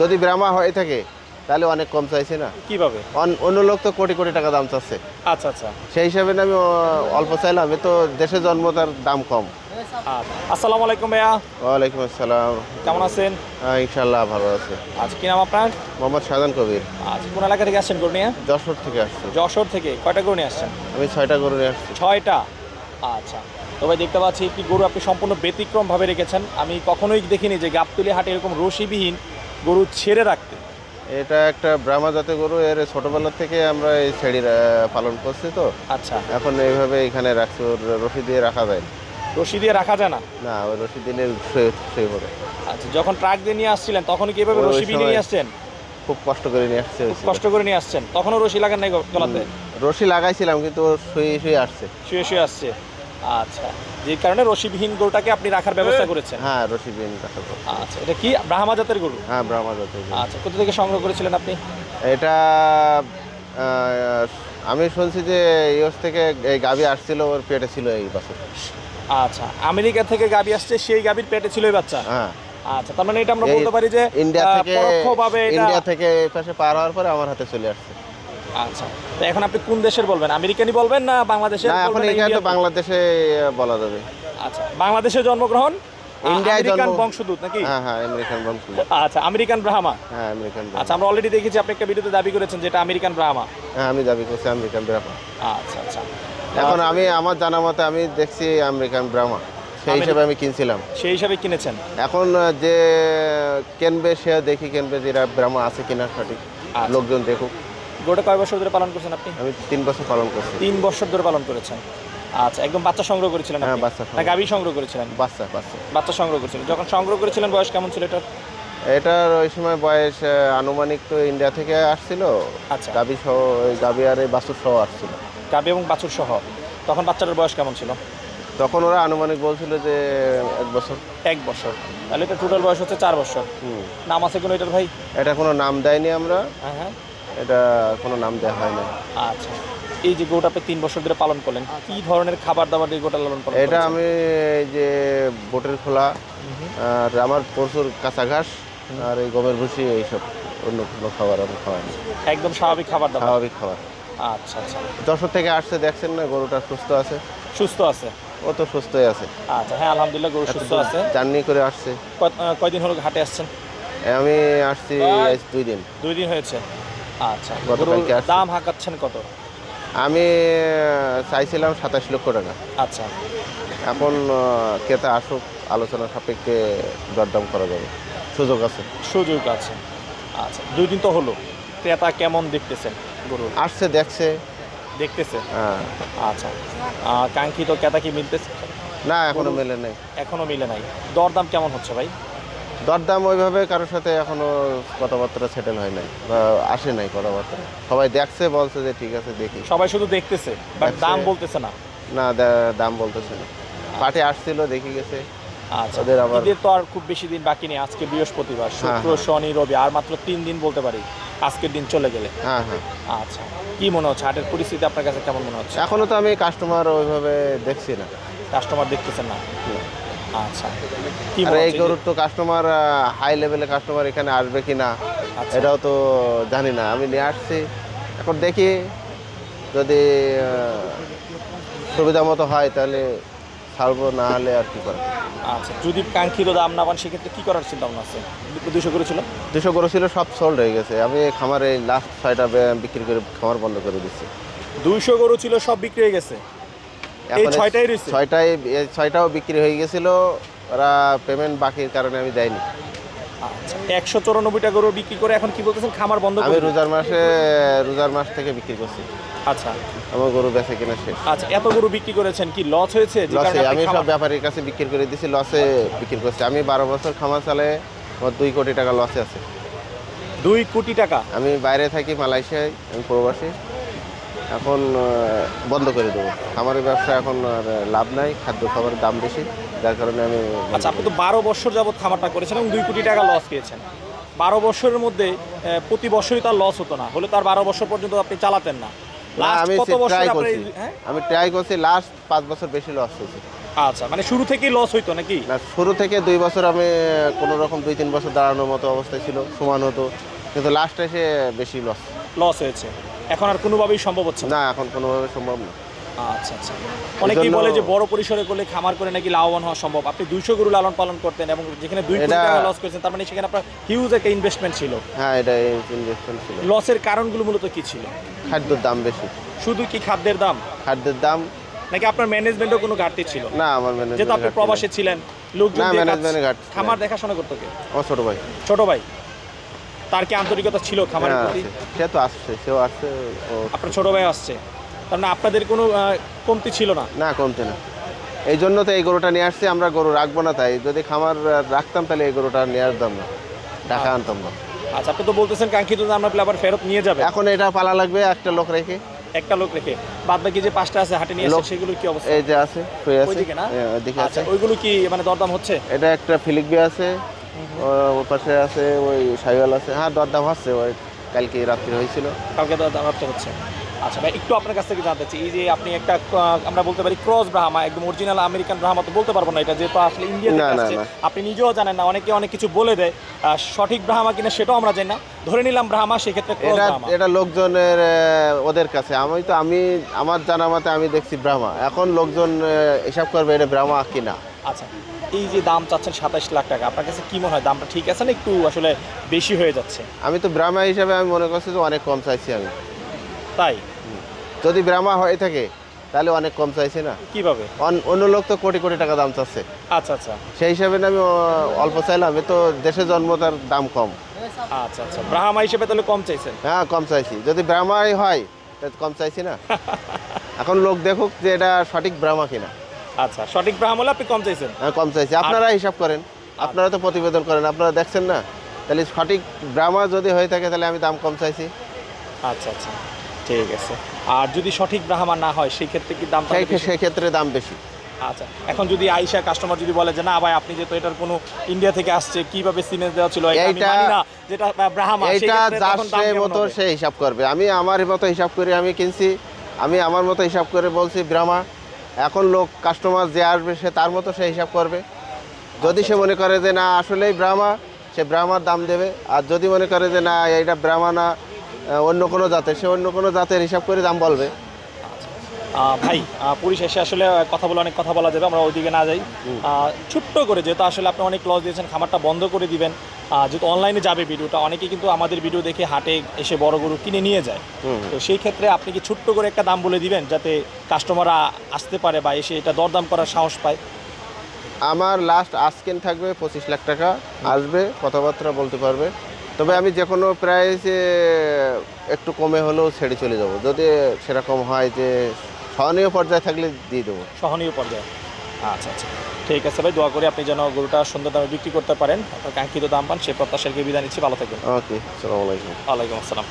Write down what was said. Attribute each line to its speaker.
Speaker 1: যদি ব্রাহ্মা হয়ে থাকে তাহলে অনেক কম চাইছে না।
Speaker 2: কীভাবে?
Speaker 1: অন- অন্য লোক তো কোটি কোটি টাকা দাম চাচ্ছে।
Speaker 2: আচ্ছা আচ্ছা।
Speaker 1: সেই হিসাবে না আমি অল্প চাইলাম এ তো দেশে জন্ম তার দাম কম।
Speaker 2: আচ্ছা। আসসালামু আলাইকুম ভাইয়া।
Speaker 1: ওয়ালাইকুম আসসালাম।
Speaker 2: কেমন আছেন?
Speaker 1: ইনশাল্লাহ ভালো আছে।
Speaker 2: আজ কি নাম আপনার?
Speaker 1: মোহাম্মদ শাহজান কবির।
Speaker 2: আজ কোন এলাকা থেকে আসছেন গরু নিয়ে
Speaker 1: যশোর থেকে আসছি।
Speaker 2: যশোর থেকে। কয়টা গরু নিয়ে আসছেন?
Speaker 1: আমি ছয়টা গরু নিয়ে আসছি।
Speaker 2: ছয়টা? আচ্ছা। তো ভাই দেখতে পাচ্ছি একটি গরু আপনি সম্পূর্ণ ব্যতিক্রমভাবে রেখেছেন। আমি কখনোই দেখিনি যে গাবতলি হাটে এরকম রশিবিহীন গরু ছেড়ে রাখতে?
Speaker 1: এটা একটা ব্রাহ্মা জাতের গরু এর ছোটবেলা থেকে আমরা এই ছেড়ি পালন করছি তো।
Speaker 2: আচ্ছা।
Speaker 1: এখন এইভাবে এখানে রাখছি ওর রশি দিয়ে রাখা যায় না।
Speaker 2: রশি দিয়ে রাখা যায় না?
Speaker 1: না ওই রশি দিলে শুয়ে পড়ে।
Speaker 2: আচ্ছা যখন ট্রাক দিয়ে নিয়ে আসছিলেন তখন কি এভাবে রশি
Speaker 1: সময়-
Speaker 2: নিয়ে আসছেন?
Speaker 1: খুব কষ্ট করে নিয়ে আসছে
Speaker 2: কষ্ট করে নিয়ে আসছেন। তখনও রশি লাগান নাই গলাতে?
Speaker 1: রশি লাগাইছিলাম কিন্তু শুয়ে শুয়ে আসছে।
Speaker 2: শুয়ে শুয়ে আসছে। আচ্ছা যে কারণে রশিবিহীন গরুটাকে আপনি রাখার ব্যবস্থা করেছেন।
Speaker 1: হ্যাঁ রশি দিয়ে রাখা যায়।
Speaker 2: আচ্ছা এটা কি ব্রাহ্মা জাতের গরু?
Speaker 1: হ্যাঁ ব্রাহ্মা জাতের
Speaker 2: আচ্ছা কোথা থেকে সংগ্রহ করেছিলেন আপনি?
Speaker 1: এটা আমি শুনছি যে ইউএস থেকে এই গাভি আসছিল ওর পেটে ছিল এই বছর।
Speaker 2: আচ্ছা আমেরিকা থেকে গাবি আসছে সেই গাবির পেটে ছিল এই বাচ্চা?
Speaker 1: হ্যাঁ।
Speaker 2: আচ্ছা তার মানে এটা আমরা বলতে পারি যে
Speaker 1: ইন্ডিয়া থেকে
Speaker 2: পরোক্ষভাবে
Speaker 1: ইন্ডিয়া থেকে এই পাশে পার হওয়ার পরে আমার হাতে চলে আসছে।
Speaker 2: আচ্ছা। তো এখন আপনি কোন দেশের বলবেন? আমেরিকানই বলবেন না বাংলাদেশের
Speaker 1: না এখন এখানে তো বাংলাদেশে বলা যাবে।
Speaker 2: আচ্ছা বাংলাদেশে জন্মগ্রহণ?
Speaker 1: ইন্ডিয়ায়
Speaker 2: আমেরিকান বংশদূত নাকি?
Speaker 1: হ্যাঁ হ্যাঁ আমেরিকান
Speaker 2: আচ্ছা আমেরিকান ব্রাহ্মা।
Speaker 1: হ্যাঁ আমেরিকান
Speaker 2: আচ্ছা আমরা অলরেডি দেখেছি আপনি একটা ভিডিওতে দাবি করেছেন যেটা আমেরিকান ব্রাহ্মা।
Speaker 1: হ্যাঁ আমি দাবি করছি আমেরিকান ব্রাহ্মা।
Speaker 2: আচ্ছা আচ্ছা।
Speaker 1: এখন আমি আমার জানা মতে আমি দেখছি আমেরিকান ব্রাহ্মা। সেই হিসেবে আমি কিনছিলাম।
Speaker 2: সেই হিসাবে কিনেছেন?
Speaker 1: এখন যে কেনবে সে দেখি কেনবে যে এরা ব্রাহ্মা আছে কিনা সঠিক।
Speaker 2: আচ্ছা।
Speaker 1: লোকজন দেখুক।
Speaker 2: গোটা কয় বছর ধরে পালন করছেন আপনি?
Speaker 1: আমি তিন বছর পালন করছি।
Speaker 2: তিন বছর ধরে পালন করেছেন। আচ্ছা একদম বাচ্চা সংগ্রহ করেছিলেন
Speaker 1: হ্যাঁ, বাচ্চা
Speaker 2: না। গাভী সংগ্রহ করেছিলেন?
Speaker 1: বাচ্চা বাচ্চা।
Speaker 2: বাচ্চা সংগ্রহ করেছিলেন। যখন সংগ্রহ করেছিলেন বয়স কেমন ছিল এটার?
Speaker 1: এটার ওই সময় বয়স আনুমানিক তো ইন্ডিয়া থেকে আসছিল।
Speaker 2: আচ্ছা।
Speaker 1: গাবি সহ ওই গাবি আর এই বাছুর সহ আসছিল।
Speaker 2: গাভী এবং বাছুর সহ। তখন বাচ্চাটার বয়স কেমন ছিল?
Speaker 1: তখন ওরা আনুমানিক বলছিল যে এক বছর।
Speaker 2: এক বছর। তাহলে এটা টোটাল বয়স হচ্ছে চার বছর। নাম আছে কোনো এটার ভাই?
Speaker 1: এটা কোনো নাম দেয়নি আমরা।
Speaker 2: হ্যাঁ হ্যাঁ।
Speaker 1: এটা কোনো নাম দেওয়া হয় না
Speaker 2: আচ্ছা। এই যে গোটা আপনি তিন বছর ধরে পালন করলেন কি ধরনের খাবার দাবার দিয়ে গোটা লালন পালন
Speaker 1: এটা আমি এই যে বোটের খোলা আর আমার প্রচুর কাঁচা ঘাস আর এই গমের ভুসি এইসব অন্য কোনো খাবার আমি খাওয়াই
Speaker 2: একদম স্বাভাবিক খাবার দাবার?
Speaker 1: স্বাভাবিক খাবার।
Speaker 2: আচ্ছা আচ্ছা।
Speaker 1: যশোর থেকে আসছে দেখছেন না গরুটা সুস্থ আছে?
Speaker 2: সুস্থ আছে?
Speaker 1: ও তো সুস্থই আছে।
Speaker 2: আচ্ছা হ্যাঁ আলহামদুলিল্লাহ গরু সুস্থ আছে।
Speaker 1: জার্নি করে আসছে।
Speaker 2: কয়- কয়দিন হলো ঘাটে আসছেন?
Speaker 1: আমি আসছি দুই দিন।
Speaker 2: দুই দিন হয়েছে। আচ্ছা
Speaker 1: গতকালকে
Speaker 2: দাম হাঁকাচ্ছেন কত?
Speaker 1: আমি চাইছিলাম সাতাশ লক্ষ টাকা।
Speaker 2: আচ্ছা।
Speaker 1: এখন আহ, ক্রেতা আসুক আলোচনা সাপেক্ষে দরদাম করা যাবে। সুযোগ আছে।
Speaker 2: সুযোগ আছে। আচ্ছা দুই দিন তো হলো। ক্রেতা কেমন দেখতেছেন গরুর?
Speaker 1: আসছে দেখছে।
Speaker 2: দেখতেছে?
Speaker 1: হ্যাঁ।
Speaker 2: আচ্ছা। আহ, কাঙ্ক্ষিত ক্রেতা কি মিলতেছে?
Speaker 1: না এখনও মেলে নেই।
Speaker 2: এখনও মিলে নাই। দরদাম কেমন হচ্ছে ভাই?
Speaker 1: দরদাম ওইভাবে কারোর সাথে এখনও কথাবার্তা সেটেল হয় নাই বা আসে নাই কথাবার্তা। সবাই দেখছে বলছে যে ঠিক আছে দেখি।
Speaker 2: সবাই শুধু দেখতেছে বাট দাম বলতেছে না।
Speaker 1: না দাম বলতেছে না। পার্টি আসছিল দেখি গেছে।
Speaker 2: আচ্ছা
Speaker 1: আবার-
Speaker 2: ঈদের তো আর খুব বেশি দিন বাকি নেই আজকে বৃহস্পতিবার শুক্র
Speaker 1: হ্যাঁ।
Speaker 2: শনি রবি আর মাত্র তিন দিন বলতে পারি আজকের দিন চলে গেলে।
Speaker 1: হ্যাঁ হ্যাঁ।
Speaker 2: আচ্ছা কি মনে হচ্ছে হাটের পরিস্থিতি আপনার কাছে কেমন মনে হচ্ছে?
Speaker 1: এখনও তো আমি কাস্টমার ওইভাবে দেখছি না।
Speaker 2: কাস্টমার দেখতেছেন না। আচ্ছা।
Speaker 1: আর এই গরুর তো কাস্টমার হাই লেভেলে কাস্টমার এখানে আসবে কি না
Speaker 2: আচ্ছা।
Speaker 1: এটাও তো জানি না। আমি নিয়ে আসছি। এখন দেখি যদি সুবিধা মতো হয় তাহলে ছাড়বো না হলে আর কি করা
Speaker 2: আচ্ছা যদি কাঙ্ক্ষিত দাম না পান সেক্ষেত্রে কি করার চিন্তা ভাবনা আছে? দুশো করেছিল
Speaker 1: দুশো গরু ছিল সব সোল্ড হয়ে গেছে। আমি খামারে লাস্ট ছয়টা বিক্রি করে খামার বন্ধ করে দিচ্ছি।
Speaker 2: দুইশো গরু ছিল সব বিক্রি হয়ে গেছে? এই ছয়টাই রয়েছে?
Speaker 1: ছয়টাই ছয়টাও বিক্রি হয়ে গেছিল। ওরা পেমেন্ট বাকির কারণে আমি দেয়নি।
Speaker 2: একশো চৌরানব্বইটা গরু বিক্রি করে এখন কি বলতেছেন? খামার বন্ধ
Speaker 1: আমি রোজার মাসে রোজার মাস থেকে বিক্রি করছি।
Speaker 2: আচ্ছা।
Speaker 1: আমার গরু বেচে কিনা শেষ।
Speaker 2: আচ্ছা এত গরু বিক্রি করেছেন কি? লস হয়েছে?
Speaker 1: লসে আমি সব ব্যাপারীর কাছে বিক্রি করে দিছি লসে বিক্রি করছি। আমি বারো বছর খামার চালে আমার দুই কোটি টাকা লসে আছে।
Speaker 2: দুই কোটি টাকা?
Speaker 1: আমি বাইরে থাকি মালয়েশিয়ায় আমি প্রবাসী। এখন বন্ধ করে দেবো। খামারের ব্যবসা এখন আর লাভ নাই খাদ্য খাবারের দাম বেশি যার কারণে আমি
Speaker 2: আচ্ছা আপনি তো বারো বছর যাবত খামারটা করেছেন এবং দুই কোটি টাকা লস পেয়েছেন। বারো বছরের মধ্যে প্রতি বছরই তার লস হতো না। হলে তার বারো বছর পর্যন্ত আপনি চালাতেন না।
Speaker 1: না আমি ট্রাই করছি।
Speaker 2: হ্যাঁ?
Speaker 1: আমি ট্রাই করছি লাস্ট পাঁচ বছর বেশি লস হয়েছে।
Speaker 2: আচ্ছা মানে শুরু থেকেই লস হইতো নাকি?
Speaker 1: না শুরু থেকে দুই বছর আমি কোনো রকম দুই তিন বছর দাঁড়ানোর মতো অবস্থায় ছিল সমান হতো কিন্তু লাস্টে এসে বেশি লস
Speaker 2: লস হয়েছে। এখন আর কোনোভাবেই সম্ভব হচ্ছে না?
Speaker 1: এখন কোনোভাবে সম্ভব না।
Speaker 2: আচ্ছা আচ্ছা। অনেকেই বলে যে বড় পরিসরে করলে খামার করে নাকি লাভবান হওয়া সম্ভব। আপনি দুইশো গরু লালন পালন করতেন এবং যেখানে দুই কোটি টাকা লস করেছেন তার মানে সেখানে আপনার হিউজ একটা ইনভেস্টমেন্ট ছিল।
Speaker 1: হ্যাঁ এটা ইনভেস্টমেন্ট ছিল।
Speaker 2: লসের কারণগুলো মূলত কি ছিল?
Speaker 1: খাদ্যের দাম বেশি।
Speaker 2: শুধু কি খাদ্যের দাম?
Speaker 1: খাদ্যের দাম?
Speaker 2: নাকি আপনার ম্যানেজমেন্টও কোনো ঘাটতি ছিল?
Speaker 1: না আমার
Speaker 2: যেহেতু আপনি
Speaker 1: ম্যানেজমেন্ট
Speaker 2: প্রবাসে ছিলেন লোকজন। খামার দেখাশোনা করতো কে?
Speaker 1: আমার ছোট ভাই।
Speaker 2: ছোট ভাই। তার কি আন্তরিকতা ছিল খামারের
Speaker 1: হ্যাঁ,
Speaker 2: প্রতি?
Speaker 1: সে তো আসছে সেও আসছে ও
Speaker 2: আপনার ছোট ভাই আসছে। তার মানে আপনাদের কোনো কমতি ছিল না?
Speaker 1: না কমতে না। এই জন্য তো এই গরুটা নিয়ে আসছে আমরা গরু রাখব না তাই। যদি খামার রাখতাম তাহলে এই গরুটা নিয়ে আসতাম না। ঢাকা আনতাম না।
Speaker 2: আচ্ছা আপনি তো বলতেছেন কাঙ্ক্ষিত দাম আপনি আবার ফেরত নিয়ে যাবেন
Speaker 1: এখন এটা পালা লাগবে একটা লোক রেখে।
Speaker 2: একটা লোক রেখে। বাদ বাকি যে পাঁচটা আছে হাটে নিয়ে আসে
Speaker 1: লোক-
Speaker 2: সেগুলো কি অবস্থা?
Speaker 1: এই যে আছে শুয়ে আছে।
Speaker 2: ওইদিকে না?
Speaker 1: হ্যাঁ, ওইদিকে
Speaker 2: আচ্ছা
Speaker 1: আছে।
Speaker 2: ওইগুলো কি মানে দরদাম হচ্ছে?
Speaker 1: এটা একটা ফিলিকবি আছে ওর পাশে আছে ওই সাইওয়াল আছে। হ্যাঁ দরদাম হচ্ছে ওই কালকে রাত্রি হয়েছিল।
Speaker 2: কালকে দরদাম হচ্ছে আচ্ছা ভাই একটু আপনার কাছ থেকে জানতে চাই এই যে আপনি একটা আমরা বলতে পারি ক্রস ব্রাহ্মা একদম অরিজিনাল আমেরিকান ব্রাহ্মা তো বলতে পারব না এটা যেহেতু আসলে ইন্ডিয়া থেকে আসছে। আপনি নিজেও জানেন না অনেকে অনেক কিছু বলে দেয় সঠিক ব্রাহ্মা কিনা সেটাও আমরা জানি না। ধরে নিলাম ব্রাহ্মা সেক্ষেত্রে ক্রস
Speaker 1: এটা লোকজনের ওদের কাছে। আমি তো আমি আমার জানা মতে আমি দেখছি ব্রাহ্মা। এখন লোকজন হিসাব করবে এটা ব্রাহ্মা কিনা।
Speaker 2: আচ্ছা। এই যে দাম চাচ্ছেন সাতাশ লাখ টাকা আপনার কাছে কি মনে হয়? দামটা ঠিক আছে না একটু আসলে বেশি হয়ে যাচ্ছে?
Speaker 1: আমি তো ব্রাহ্মা হিসাবে আমি মনে করছি যে অনেক কম চাইছি আমি।
Speaker 2: তাই?
Speaker 1: যদি ব্রাহ্মা হয়ে থাকে তাহলে অনেক কম চাইছে না।
Speaker 2: কীভাবে?
Speaker 1: অন- অন্য লোক তো কোটি কোটি টাকা দাম চাচ্ছে।
Speaker 2: আচ্ছা আচ্ছা।
Speaker 1: সেই হিসাবে না আমি অল্প চাইলাম এ তো দেশে জন্ম তার দাম কম।
Speaker 2: আচ্ছা আচ্ছা। ব্রাহ্মা হিসেবে তাহলে কম চাইছেন?
Speaker 1: হ্যাঁ কম চাইছি। যদি ব্রাহ্মাই হয় তাহলে কম চাইছি না। এখন লোক দেখুক যে এটা সঠিক ব্রাহ্মা কিনা।
Speaker 2: আচ্ছা সঠিক হলে আপনি কম চাইছেন?
Speaker 1: হ্যাঁ কম চাইছি। আপনারা হিসাব করেন। আপনারা তো প্রতিবেদন করেন আপনারা দেখছেন না? তাহলে সঠিক ব্রাহ্মা যদি হয়ে থাকে তাহলে আমি দাম কম চাইছি।
Speaker 2: আচ্ছা আচ্ছা ঠিক আছে। আর যদি সঠিক ব্রাহ্মা না হয় সেই ক্ষেত্রে কি দাম
Speaker 1: সেই ক্ষেত্রে দাম বেশি।
Speaker 2: আচ্ছা এখন যদি আইসা কাস্টমার যদি বলে যে না ভাই আপনি যেহেতু এটার কোনো ইন্ডিয়া থেকে আসছে কীভাবে সিমেন্স দেওয়া ছিল এটা যেটা ব্রাহ্মা ক্ষেত্রে
Speaker 1: যার সে মতো সে হিসাব করবে। আমি আমার মতো হিসাব করে আমি কিনছি আমি আমার মতো হিসাব করে বলছি ব্রাহ্মা এখন লোক কাস্টমার যে আসবে, সে তার মতো সে হিসাব করবে। যদি সে মনে করে যে না, আসলেই ব্রাহ্মা সে ব্রাহ্মার দাম দেবে। আর যদি মনে করে যে না এটা ব্রাহ্মা না অন্য কোনো জাতের, সে অন্য কোনো জাতের হিসাব করে দাম বলবে।
Speaker 2: ভাই পরিশেষে আসলে কথা বলে অনেক কথা বলা যাবে আমরা ওইদিকে না যাই। ছোট্ট করে যেহেতু আসলে আপনি অনেক লস দিয়েছেন খামারটা বন্ধ করে দিবেন যেহেতু অনলাইনে যাবে ভিডিওটা অনেকে কিন্তু আমাদের ভিডিও দেখে হাটে এসে বড় গরু কিনে নিয়ে যায়। তো সেই ক্ষেত্রে আপনি কি ছোট্ট করে একটা দাম বলে দিবেন যাতে কাস্টমাররা আসতে পারে বা এসে এটা দরদাম করার সাহস পায়?
Speaker 1: আমার লাস্ট আজকেন থাকবে পঁচিশ লাখ টাকা আসবে কথাবার্তা বলতে পারবে। তবে আমি যে কোনো প্রাইসে একটু কমে হলেও ছেড়ে চলে যাব। যদি সেরকম হয় যে সহনীয় পর্যায়ে থাকলে দিয়ে দেবো।
Speaker 2: সহনীয় পর্যায়ে? আচ্ছা আচ্ছা। ঠিক আছে ভাই দোয়া করি আপনি যেন গরুটা সুন্দর দামে বিক্রি করতে পারেন। আপনার কাঙ্ক্ষিত দাম পান সে প্রত্যাশাকে বিদায় নিচ্ছি। ভালো থাকবেন।
Speaker 1: ওকে সালামালাইকুম
Speaker 2: ওয়ালাইকুম আসসালাম।